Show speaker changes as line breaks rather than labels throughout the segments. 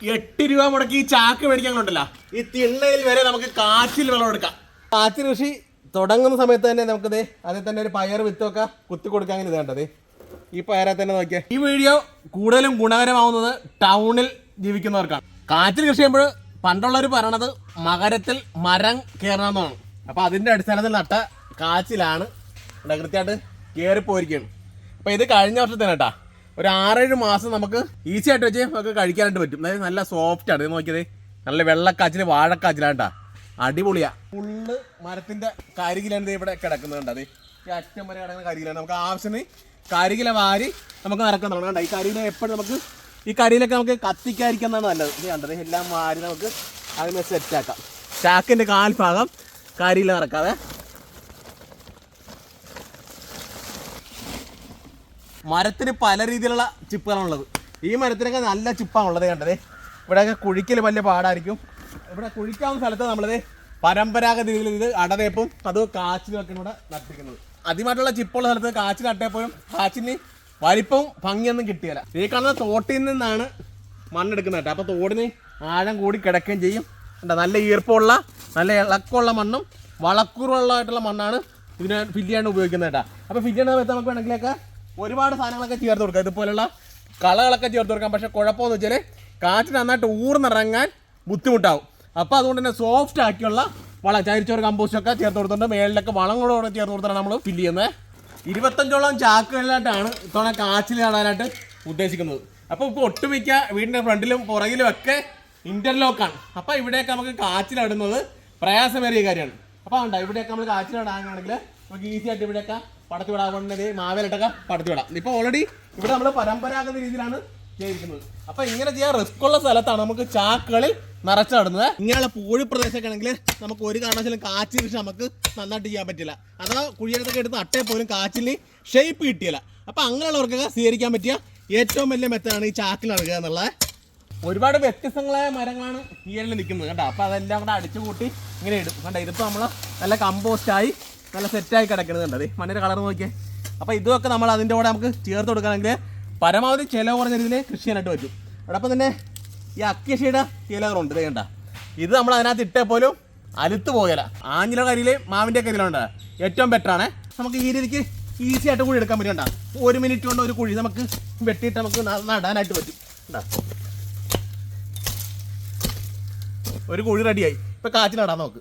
എട്ട് രൂപ മുടക്കി ഈ ചാക്ക് മേടിക്കാനുണ്ടല്ലോ. ഈ തിണ്ണയിൽ വരെ നമുക്ക് കാച്ചിൽ വെള്ളം എടുക്കാം. കാച്ചിൽ കൃഷി തുടങ്ങുന്ന സമയത്ത് തന്നെ നമുക്കത് അതിൽ തന്നെ ഒരു പയർ വിത്തൊക്കെ കുത്തി കൊടുക്കാൻ ഇത് വേണ്ടത് ഈ പയറെ തന്നെ നോക്കിയാൽ ഈ വീഡിയോ കൂടുതലും ഗുണകരമാവുന്നത് ടൗണിൽ ജീവിക്കുന്നവർക്കാണ്. കാച്ചിൽ കൃഷി ചെയ്യുമ്പോൾ പണ്ടുള്ളവർ പറയണത് മകരത്തിൽ മരം കയറണമെന്നാണ്. അപ്പോൾ അതിന്റെ അടിസ്ഥാനത്തിൽ നട്ട കാച്ചിലാണ്. കൃത്യമായിട്ട് കയറിപ്പോയിരിക്കുകയാണ് അപ്പോൾ ഇത് കഴിഞ്ഞ വർഷത്തേന് കേട്ടാ. ഒരു ആറേഴ് മാസം നമുക്ക് ഈസി ആയിട്ട് വെച്ച് നമുക്ക് കഴിക്കാനായിട്ട് പറ്റും. അതായത് നല്ല സോഫ്റ്റ് ആണ്. നോക്കിയത്. നല്ല വെള്ളക്കാച്ചിൽ വാഴക്കാച്ചിലാണ്ടാ. അടിപൊളിയാ. ഫുള്ള് മരത്തിന്റെ കരികിലാണ് ഇവിടെ കിടക്കുന്നുണ്ട് അത് ഈ അറ്റം വരെ കിടക്കുന്ന കരികിലാണ്. നമുക്ക് ആവശ്യത്തിന് കരികില വാരി നമുക്ക് നടക്കുന്നതാണ് കണ്ട? ഈ കരിയില എപ്പോഴും നമുക്ക് ഈ കരിയിലൊക്കെ നമുക്ക് കത്തിക്കാതിരിക്കുന്നതാണ് നല്ലത്. ഇത് കണ്ടത് എല്ലാം വാരി നമുക്ക് അതിനെ സെറ്റാക്കാം ചാക്കിന്റെ കാൽഭാഗം കരിയില നടക്കാതെ മരത്തിന് പല രീതിയിലുള്ള ചിപ്പുകളാണുള്ളത് ഈ മരത്തിനൊക്കെ നല്ല ചിപ്പാണ് ചിപ്പാണുള്ളത് കണ്ടത്. ഇവിടെയൊക്കെ കുഴിക്കൽ വലിയ പാടായിരിക്കും. ഇവിടെ കുഴിക്കാവുന്ന സ്ഥലത്ത് നമ്മളിത് പരമ്പരാഗത രീതിയിൽ ഇത് അടതേപ്പും അത് കാച്ചിലൊക്കെ ഇവിടെ നട്ടിരിക്കുന്നത്. ആദ്യമായിട്ടുള്ള ചിപ്പുള്ള സ്ഥലത്ത് കാച്ചിൽ നട്ടപ്പോഴും കാച്ചിന് വലിപ്പവും ഭംഗിയൊന്നും കിട്ടിയല്ല. ഈ കാണുന്ന തോട്ടിൽ നിന്നാണ് മണ്ണെടുക്കുന്നത് കേട്ടോ. അപ്പോൾ തോടിന് ആഴം കൂടി കിടക്കുകയും ചെയ്യും. കണ്ടോ നല്ല ഈർപ്പമുള്ള നല്ല ഇളക്കമുള്ള മണ്ണും വളക്കൂറുള്ളതായിട്ടുള്ള മണ്ണാണ് ഇതിന് ഫില്ല് ചെയ്യാൻ ഉപയോഗിക്കുന്നത് കേട്ടോ. അപ്പോൾ ഫില്ല് ചെയ്യുന്ന സമയത്ത് നമുക്ക് വേണമെങ്കിലൊക്കെ ഒരുപാട് സാധനങ്ങളൊക്കെ ചേർത്ത് കൊടുക്കാം. ഇതുപോലുള്ള കളകളൊക്കെ ചേർത്ത് കൊടുക്കാം. പക്ഷേ കുഴപ്പമെന്ന് വെച്ചാൽ കാറ്റ് നന്നായിട്ട് ഊർന്നിറങ്ങാൻ ബുദ്ധിമുട്ടാവും. അപ്പോൾ അതുകൊണ്ട് തന്നെ സോഫ്റ്റ് ആക്കിയുള്ള വളം ചരിച്ചോറ് കമ്പോസ്റ്റ് ഒക്കെ ചേർത്ത് കൊടുത്തിട്ടുണ്ട്. മേളിലൊക്കെ വളം കൂടെ ചേർത്ത് കൊടുത്താണ് നമ്മൾ ഫില്ല് ചെയ്യുന്നത് ഇരുപത്തഞ്ചോളം ചാക്കുകളിലായിട്ടാണ് ഇത്തവണ കാച്ചിൽ നടാനായിട്ട് ഉദ്ദേശിക്കുന്നത്. അപ്പോൾ ഇപ്പോൾ ഒട്ടുമിക്ക വീടിന്റെ ഫ്രണ്ടിലും പുറകിലും ഒക്കെ ഇന്റർലോക്കാണ് അപ്പോൾ ഇവിടെയൊക്കെ നമുക്ക് കാച്ചിലിടുന്നത് പ്രയാസമേറിയ കാര്യമാണ്. അപ്പോൾ ഉണ്ടോ ഇവിടെയൊക്കെ നമ്മൾ കാച്ചിലിടാനാണെങ്കിൽ നമുക്ക് ഈസി ആയിട്ട് ഇവിടെയൊക്കെ പടത്തി വിടാൻ വേണ്ടത് മാവേലിട്ടൊക്കെ പടത്തി വിടാം. ഇപ്പോൾ ഓൾറെഡി ഇവിടെ നമ്മൾ പരമ്പരാഗത രീതിയിലാണ് ചെയ്തിരിക്കുന്നത്. അപ്പോൾ ഇങ്ങനെ ചെയ്യാൻ റിസ്ക് ഉള്ള സ്ഥലത്താണ് നമുക്ക് ചാക്കുകളിൽ നിറച്ചിടുന്നത് ഇങ്ങനെയുള്ള പൂഴി പ്രദേശമൊക്കെ ആണെങ്കിൽ നമുക്ക് ഒരു കാരണവശാലും കാച്ചിൽ കൃഷി നമുക്ക് നന്നായിട്ട് ചെയ്യാൻ പറ്റില്ല. അഥവാ കുഴിയെടുത്തൊക്കെ എടുത്ത് അട്ടയെ പോലും കാച്ചിലിന് ഷേപ്പ് കിട്ടിയില്ല. അപ്പോൾ അങ്ങനെയുള്ളവർക്കൊക്കെ സ്വീകരിക്കാൻ പറ്റിയ ഏറ്റവും വലിയ മെത്തേഡാണ് ഈ ചാക്കിൽ ഇറങ്ങുക എന്നുള്ളത്. ഒരുപാട് വ്യത്യസ്തങ്ങളായ മരങ്ങളാണ് ഈ നിൽക്കുന്നത് കേട്ടോ. അപ്പോൾ അതെല്ലാം കൂടെ അടിച്ചു കൂട്ടി ഇങ്ങനെ ഇടും. കണ്ടോ ഇതിപ്പോൾ നമ്മൾ നല്ല കമ്പോസ്റ്റായി നല്ല സെറ്റായി കിടക്കണത് കണ്ടത് മണ്ണിന്റെ കളർ നോക്കിയേ. അപ്പോൾ ഇതൊക്കെ നമ്മൾ അതിന്റെ കൂടെ നമുക്ക് ചേർത്ത് കൊടുക്കുകയാണെങ്കിൽ പരമാവധി ചിലവ് കുറഞ്ഞ രീതിയിൽ കൃഷി ചെയ്യാനായിട്ട് പറ്റും. അതോടൊപ്പം തന്നെ ഈ അക്യശിയുടെ ഇലകളുണ്ട് ഇത് കണ്ട. ഇത് നമ്മൾ അതിനകത്ത് ഇട്ടേ പോലും അലുത്ത് പോകല. ആഞ്ഞില കരിയിലെ മാവിന്റെ കരിയിലുണ്ട് ഏറ്റവും ബെറ്റർ ആണ്. നമുക്ക് ഈ രീതിക്ക് ഈസി ആയിട്ട് കുഴി എടുക്കാൻ പറ്റും ഒരു മിനിറ്റ് കൊണ്ട് ഒരു കുഴി നമുക്ക് വെട്ടിയിട്ട് നമുക്ക് നടാനായിട്ട് പറ്റും ഒരു കുഴി റെഡിയായി ഇപ്പൊ കാച്ചിൽ നടാൻ നോക്ക്.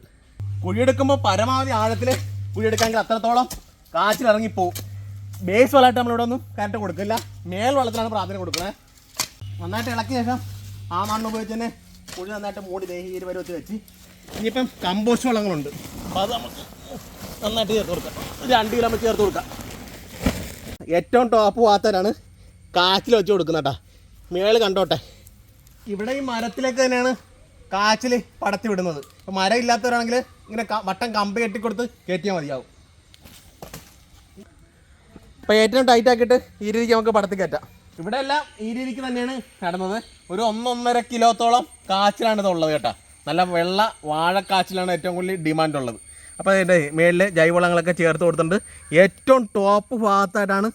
കുഴിയെടുക്കുമ്പോൾ പരമാവധി ആഴത്തിൽ കുഴിയെടുക്കാമെങ്കിൽ അത്രത്തോളം കാച്ചിൽ ഇറങ്ങിപ്പോവും ബേസ് വളമായിട്ട് നമ്മളിവിടെ ഒന്നും കറക്റ്റ് കൊടുക്കില്ല. മേൽ വെള്ളത്തിലാണ് പ്രാധാന്യം കൊടുക്കുന്നത് നന്നായിട്ട് ഇളക്കിയ ശേഷം ആ മണ്ണ് ഉപയോഗിച്ച് തന്നെ കുഴി നന്നായിട്ട് മൂടി ദേഹി ഈ പരുവത്തിൽ വെച്ച്. ഇനിയിപ്പം കമ്പോസ്റ്റ് വളങ്ങളുണ്ട്. അപ്പോൾ അത് നമുക്ക് നന്നായിട്ട് ചേർത്ത് കൊടുക്കാം. രണ്ട് കിലോ നമുക്ക് ചേർത്ത് കൊടുക്കാം. ഏറ്റവും ടോപ്പ് വാത്തരാണ് കാച്ചിൽ വെച്ച് കൊടുക്കുന്നത് കേട്ടോ. മേൾ കണ്ടോട്ടെ. ഇവിടെ ഈ മരത്തിലേക്ക് തന്നെയാണ് കാച്ചിൽ പടത്തി വിടുന്നത്. ഇപ്പം മരം ഇല്ലാത്തവരാണെങ്കിൽ ഇങ്ങനെ വട്ടം കമ്പ് കെട്ടിക്കൊടുത്ത് കയറ്റിയാൽ മതിയാവും. ഇപ്പം ഏറ്റവും ടൈറ്റ് ആക്കിയിട്ട് ഈ രീതിക്ക് നമുക്ക് പടത്തി കയറ്റാം. ഇവിടെ എല്ലാം ഈ രീതിക്ക് തന്നെയാണ് നടന്നത്. ഒരു ഒന്നൊന്നര കിലോത്തോളം കാച്ചിലാണ് ഇത് ഉള്ളത് കേട്ടോ. നല്ല വെള്ള വാഴക്കാച്ചിലാണ് ഏറ്റവും കൂടുതൽ ഡിമാൻഡ് ഉള്ളത്. അപ്പോൾ അതിന്റെ മേളിൽ ജൈവവളങ്ങളൊക്കെ ചേർത്ത് കൊടുത്തിട്ടുണ്ട്. ഏറ്റവും ടോപ്പ് ഭാഗത്തായിട്ടാണ്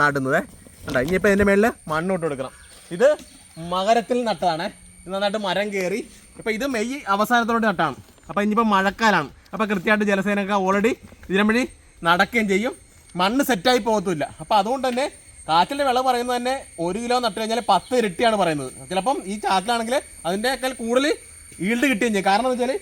നടുന്നത്. കണ്ടോ? ഇനിയിപ്പോൾ ഇതിന്റെ മേളിൽ മണ്ണ് ഇട്ട് കൊടുക്കണം. ഇത് മകരത്തിൽ നട്ടതാണേ. നന്നായിട്ട് മരം കയറി ഇപ്പോൾ ഇത് മെയ് അവസാനത്തോടെ നട്ടാണ്. അപ്പോൾ ഇനിയിപ്പോൾ മഴക്കാലാണ്. അപ്പോൾ കൃത്യമായിട്ട് ജലസേനൊക്കെ ഓൾറെഡി ഇതിനെ വഴി നടക്കുകയും ചെയ്യും. മണ്ണ് സെറ്റായി പോകത്തുമില്ല. അപ്പോൾ അതുകൊണ്ട് തന്നെ കാച്ചിന്റെ വിളവ് പറയുന്നത് തന്നെ ഒരു കിലോ നട്ട് കഴിഞ്ഞാൽ പത്ത് ഇരട്ടിയാണ് പറയുന്നത്. ചിലപ്പം ഈ ചാക്കിലാണെങ്കിൽ അതിന്റെയൊക്കെ കൂടുതൽ ഈൽഡ് കിട്ടുകയും ചെയ്യും. കാരണം എന്താ വെച്ചാൽ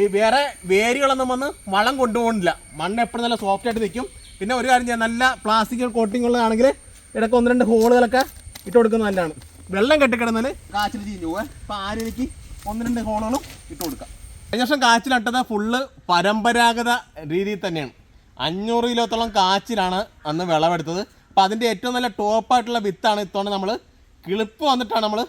ഈ വേറെ വേരുകളൊന്നും വന്ന് വളം കൊണ്ടുപോകണില്ല മണ്ണ് എപ്പോഴും നല്ല സോഫ്റ്റ് ആയിട്ട് നിൽക്കും. പിന്നെ ഒരു കാര്യം ചെയ്യാം. നല്ല പ്ലാസ്റ്റിക് കോട്ടിംഗ് ഉള്ളതാണെങ്കിൽ ഇടയ്ക്ക് ഒന്ന് രണ്ട് ഹോളുകളൊക്കെ ഇട്ട് കൊടുക്കുന്നത് നല്ലതാണ്. വെള്ളം കെട്ടിക്കിടന്നാൽ കാച്ചിൽ ചീഞ്ഞു പോകാൻ അപ്പൊ ആരേക്ക് ഒന്ന് രണ്ട് ഹോളുകളും ഇട്ട് കൊടുക്കാം. കഴിഞ്ഞ വർഷം കാച്ചിലിട്ടത് ഫുള്ള് പരമ്പരാഗത രീതിയിൽ തന്നെയാണ്. അഞ്ഞൂറ് കിലോത്തോളം കാച്ചിലാണ് അന്ന് വിളവെടുത്തത്. അപ്പോൾ അതിന്റെ ഏറ്റവും നല്ല ടോപ്പായിട്ടുള്ള വിത്താണ് ഇത്തവണ നമ്മൾ കിളിപ്പ് വന്നിട്ടാണ് നമ്മൾ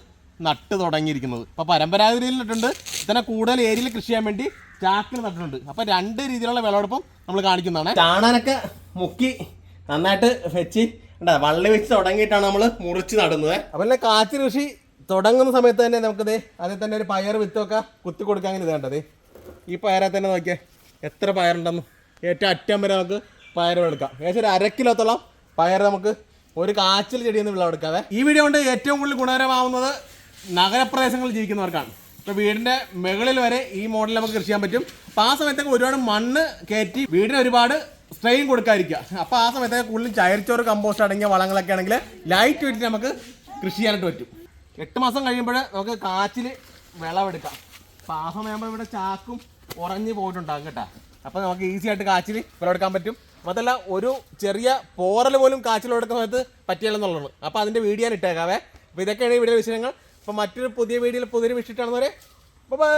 നട്ട് തുടങ്ങിയിരിക്കുന്നത്. അപ്പോൾ പരമ്പരാഗത രീതിയിൽ നട്ടിട്ടുണ്ട്. ഇത്തന്നെ കൂടുതൽ ഏരിയയിൽ കൃഷി ചെയ്യാൻ വേണ്ടി ചാക്കിൽ നട്ടിട്ടുണ്ട്. അപ്പോൾ രണ്ട് രീതിയിലുള്ള വിളവെടുപ്പും നമ്മൾ കാണിക്കുന്നതാണ്. ചാണാനൊക്കെ മുക്കി നന്നായിട്ട് വെച്ച് എന്താ വള്ളി വെച്ച് തുടങ്ങിയിട്ടാണ് നമ്മൾ മുറിച്ച് നടുന്നത്. പിന്നെ കാച്ചി കൃഷി തുടങ്ങുന്ന സമയത്ത് തന്നെ നമുക്കത് അതിൽ തന്നെ ഒരു പയർ വിത്തൊക്കെ കുത്തി കൊടുക്കാൻ ഇത് വേണ്ടത് ഈ പയറെ തന്നെ നോക്കിയേ. എത്ര പയറുണ്ടെന്ന്. ഏറ്റവും അറ്റം വരെ നമുക്ക് പയറും എടുക്കാം. ഏകദേശം ഒരു അര കിലോത്തോളം പയർ നമുക്ക് ഒരു കാച്ചിൽ ചെടിയിൽ നിന്ന് വിളവെടുക്കാതെ ഈ വീഡിയോ കൊണ്ട് ഏറ്റവും കൂടുതൽ ഗുണകരമാവുന്നത് നഗരപ്രദേശങ്ങളിൽ ജീവിക്കുന്നവർക്കാണ്. ഇപ്പോൾ വീടിന്റെ മുകളിൽ വരെ ഈ മോഡൽ നമുക്ക് കൃഷി ചെയ്യാൻ പറ്റും. അപ്പോൾ ആ സമയത്തൊക്കെ ഒരുപാട് മണ്ണ് കയറ്റി വീടിന് ഒരുപാട് സ്ട്രെയിൻ കൊടുക്കാതിരിക്കുക. അപ്പോൾ ആ സമയത്ത് കൂടുതലും ചയർച്ചോറ് കമ്പോസ്റ്റ് അടങ്ങിയ വളങ്ങളൊക്കെ ആണെങ്കിൽ ലൈറ്റ് വെച്ചിട്ട് നമുക്ക് കൃഷി ചെയ്യാനായിട്ട് പറ്റും. എട്ട് മാസം കഴിയുമ്പോൾ നമുക്ക് കാച്ചിൽ വിളവെടുക്കാം. അപ്പോൾ ആ സമയമാകുമ്പോൾ ഇവിടെ ചാക്കും ഉറഞ്ഞു പോയിട്ടുണ്ടാകും കേട്ടോ. അപ്പോൾ നമുക്ക് ഈസി ആയിട്ട് കാച്ചിൽ വിളവെടുക്കാൻ പറ്റും. അതല്ല ഒരു ചെറിയ പോറൽ പോലും കാച്ചിൽ എടുക്കുന്ന സമയത്ത് പറ്റിയാലെന്നുള്ളതാണ് അപ്പോൾ അതിന്റെ വീഡിയോ ഞാൻ ഇട്ടേക്കാവേ. അപ്പോൾ ഇതൊക്കെയാണ് ഈ വീഡിയോ വിഷയങ്ങൾ അപ്പോൾ മറ്റൊരു പുതിയ വീഡിയോയിൽ പുതിയൊരു വിഷിട്ടാണെന്നവരെ ബൈ